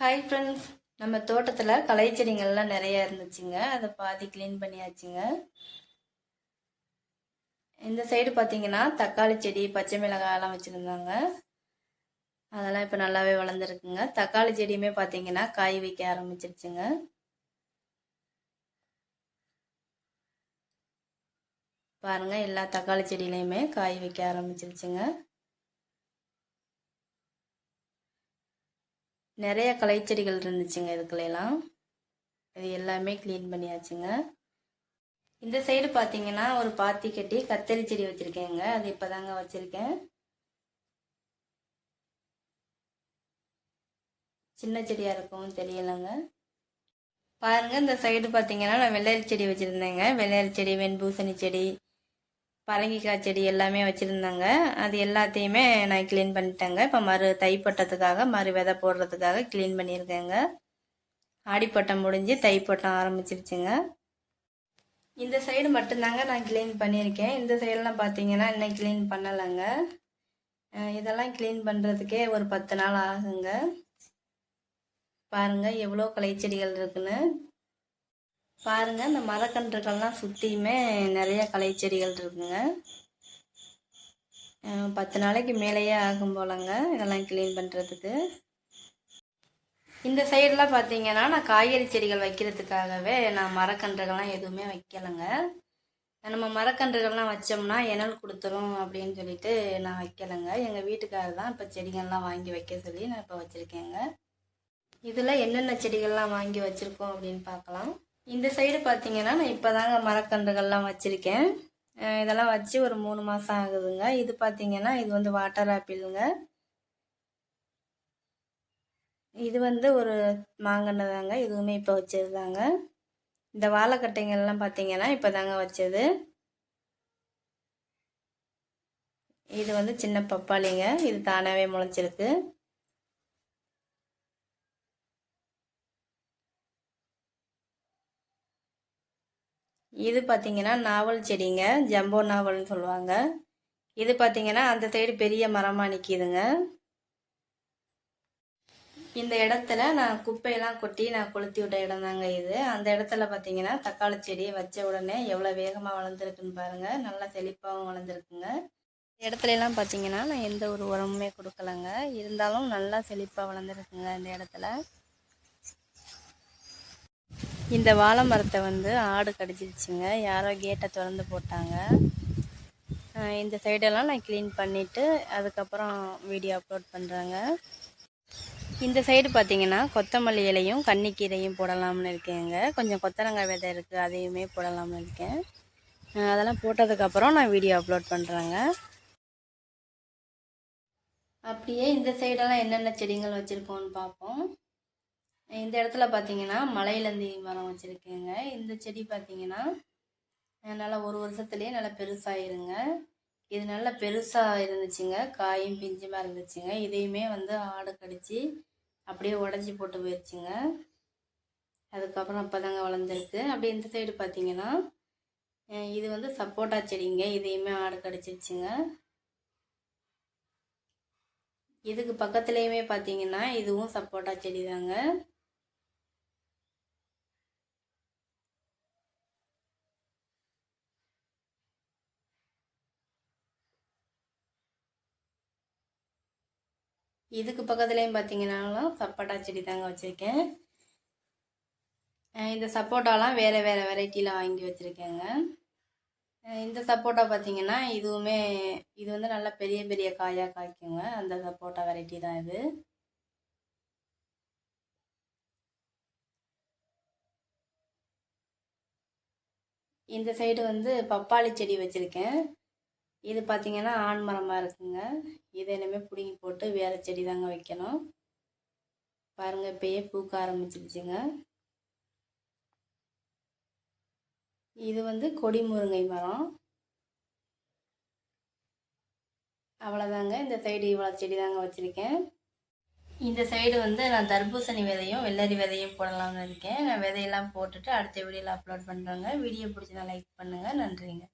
Hi friends நம்ம தோட்டத்தில் களை செடிங்கள்லாம் நிறையா இருந்துச்சுங்க. அதை பாதி க்ளீன் பண்ணியாச்சுங்க. இந்த சைடு பார்த்தீங்கன்னா தக்காளி செடி பச்சை மிளகாயெல்லாம் வச்சுருந்தாங்க. அதெல்லாம் இப்போ நல்லாவே வளர்ந்துருக்குங்க. தக்காளி செடியுமே பார்த்தீங்கன்னா காய் வைக்க ஆரம்பிச்சிருச்சுங்க. பாருங்க எல்லா தக்காளி செடியிலையுமே காய் வைக்க ஆரம்பிச்சிருச்சுங்க. நிறைய களை செடிகள் இருந்துச்சுங்க இதுக்குலாம் இது எல்லாமே க்ளீன் பண்ணியாச்சுங்க. இந்த சைடு பார்த்தீங்கன்னா ஒரு பாத்தி கட்டி கத்தரி செடி வச்சுருக்கேங்க. அது இப்போதாங்க வச்சுருக்கேன். சின்ன செடியாக இருக்கும் தெரியலைங்க. பாருங்க இந்த சைடு பார்த்தீங்கன்னா நான் வெள்ளரி செடி வச்சுருந்தேங்க. வெள்ளரி செடி வெண்பூசணி செடி பரங்கிக்காய் செடி எல்லாமே வச்சுருந்தாங்க. அது எல்லாத்தையுமே நான் க்ளீன் பண்ணிட்டேங்க. இப்போ மறு தைப்பட்டத்துக்காக மறு விதை போடுறதுக்காக க்ளீன் பண்ணியிருக்கேங்க. ஆடிப்பட்டம் முடிஞ்சு தைப்பட்டம் ஆரம்பிச்சிருச்சுங்க. இந்த சைடு மட்டும்தாங்க நான் க்ளீன் பண்ணியிருக்கேன். இந்த சைடெலாம் பார்த்தீங்கன்னா இன்னும் க்ளீன் பண்ணலைங்க. இதெல்லாம் க்ளீன் பண்ணுறதுக்கே ஒரு பத்து நாள் ஆகுங்க. பாருங்கள் எவ்வளோ களைச்செடிகள் இருக்குன்னு. பாருங்கள் இந்த மரக்கன்றுகள்லாம் சுற்றியுமே நிறைய களைச்செடிகள் இருக்குங்க. பத்து நாளைக்கு மேலேயே ஆகும் போலங்க இதெல்லாம் க்ளீன் பண்ணுறதுக்கு இந்த சைடெலாம் பார்த்தீங்கன்னா நான் காய்கறி செடிகள் வைக்கிறதுக்காகவே நான் மரக்கன்றுகள்லாம் எதுவுமே வைக்கலைங்க. நம்ம மரக்கன்றுகள்லாம் வச்சோம்னா எனல் கொடுத்துரும் அப்படின்னு சொல்லிட்டு நான் வைக்கலைங்க. எங்கள் வீட்டுக்காரர் தான் இப்போ செடிகள்லாம் வாங்கி வைக்க சொல்லி நான் இப்போ வச்சுருக்கேங்க. இதில் என்னென்ன செடிகள்லாம் வாங்கி வச்சுருக்கோம் அப்படின்னு பார்க்கலாம். இந்த சைடு பார்த்தீங்கன்னா நான் இப்போ தாங்க மரக்கன்றுகள்லாம் வச்சுருக்கேன். இதெல்லாம் வச்சு ஒரு மூணு மாதம் ஆகுதுங்க. இது பார்த்தீங்கன்னா இது வந்து வாட்டர் ஆப்பிளுங்க இது வந்து ஒரு மாங்கன்று தாங்க இதுவுமே இப்போ வச்சது தாங்க இந்த வாழைக்கட்டைங்கள்லாம் பார்த்தீங்கன்னா இப்போ தாங்க வச்சது. இது வந்து சின்ன பப்பாளிங்க. இது தானாகவே முளைச்சிருக்கு. இது பார்த்தீங்கன்னா நாவல் செடிங்க ஜம்போ நாவல்னு சொல்லுவாங்க. இது பார்த்தீங்கன்னா அந்த சைடு பெரிய மரமாக நிற்கிதுங்க இந்த இடத்துல நான் குப்பையெல்லாம் கொட்டி நான் கொளுத்தி விட்ட இடம் தாங்க இது. அந்த இடத்துல பார்த்தீங்கன்னா தக்காளி செடி வச்ச உடனே எவ்வளோ வேகமாக வளர்ந்துருக்குன்னு பாருங்கள் நல்லா செழிப்பாகவும் வளர்ந்துருக்குங்க. இந்த இடத்துலலாம் பார்த்தீங்கன்னா நான் எந்த ஒரு உரமுமே கொடுக்கலங்க. இருந்தாலும் நல்லா செழிப்பாக வளர்ந்துருக்குங்க இந்த இடத்துல. இந்த வாழை மரத்தை வந்து ஆடு கடிச்சிருச்சுங்க. யாரோ கேட்டை திறந்து போட்டாங்க. இந்த சைடெல்லாம் நான் க்ளீன் பண்ணிவிட்டு அதுக்கப்புறம் வீடியோ அப்லோட் பண்ணுறேங்க இந்த சைடு பார்த்தீங்கன்னா கொத்தமல்லி இலையும் கன்னிக்கீரையும் போடலாம்னு இருக்கேங்க. கொஞ்சம் கொத்தரங்காய் விதை இருக்குது அதையுமே போடலாம்னு இருக்கேன். அதெல்லாம் போட்டதுக்கப்புறம் நான் வீடியோ அப்லோட் பண்ணுறேங்க அப்படியே இந்த சைடெல்லாம் என்னென்ன செடிகள் வச்சுருக்கோன்னு பார்ப்போம் இந்த இடத்துல பார்த்தீங்கன்னா மலையிலந்தி மரம் வச்சுருக்கேங்க. இந்த செடி பார்த்தீங்கன்னா நல்லா ஒரு வருஷத்துலேயே நல்லா பெருசாயிருங்க. இது நல்லா பெருசாக இருந்துச்சுங்க. காயும் பிஞ்சுமா இருந்துச்சுங்க. இதையுமே வந்து ஆடு கடித்து அப்படியே உடஞ்சி போட்டு போயிடுச்சுங்க அதுக்கப்புறம் அப்போ தாங்க வளர்ந்துருக்கு. அப்படியே இந்த சைடு பார்த்தீங்கன்னா இது வந்து சப்போட்டா செடிங்க. இதையுமே ஆடு கடிச்சிருச்சுங்க. இதுக்கு பக்கத்துலேயுமே பார்த்தீங்கன்னா இதுவும் சப்போட்டா செடி தாங்க இதுக்கு பக்கத்துலேயும் பார்த்தீங்கன்னாலும் சப்போட்டா செடி தாங்க வச்சுருக்கேன். இந்த சப்போட்டாலாம் வேறு வேறு வெரைட்டியில் வாங்கி வச்சுருக்கேங்க. இந்த சப்போட்டா பார்த்தீங்கன்னா இதுவுமே இது வந்து நல்லா பெரிய பெரிய காயாக காய்க்குங்க. அந்த சப்போட்டா வெரைட்டி தான் இது. இந்த சைடு வந்து பப்பாளி செடி வச்சுருக்கேன். இது பார்த்தீங்கன்னா ஆண் மரமாக இருக்குங்க. இதை இனிமேல் பிடுங்கி போட்டு வேறு செடி தாங்க வைக்கணும். பாருங்கள் இப்போயே பூக்க ஆரம்பிச்சிருச்சுங்க இது வந்து கொடி முருங்கை மரம். அவ்வளோதாங்க இந்த சைடு இவ்வளோ செடி தாங்க வச்சுருக்கேன். இந்த சைடு வந்து நான் தர்பூசணி விதையும் வெள்ளரி விதையும் போடலாம்னு இருக்கேன். நான் விதையெல்லாம் போட்டுட்டு அடுத்த வீடியோவில் அப்லோட் பண்ணுறேங்க வீடியோ பிடிச்சதா லைக் பண்ணுங்கள் நன்றிங்க.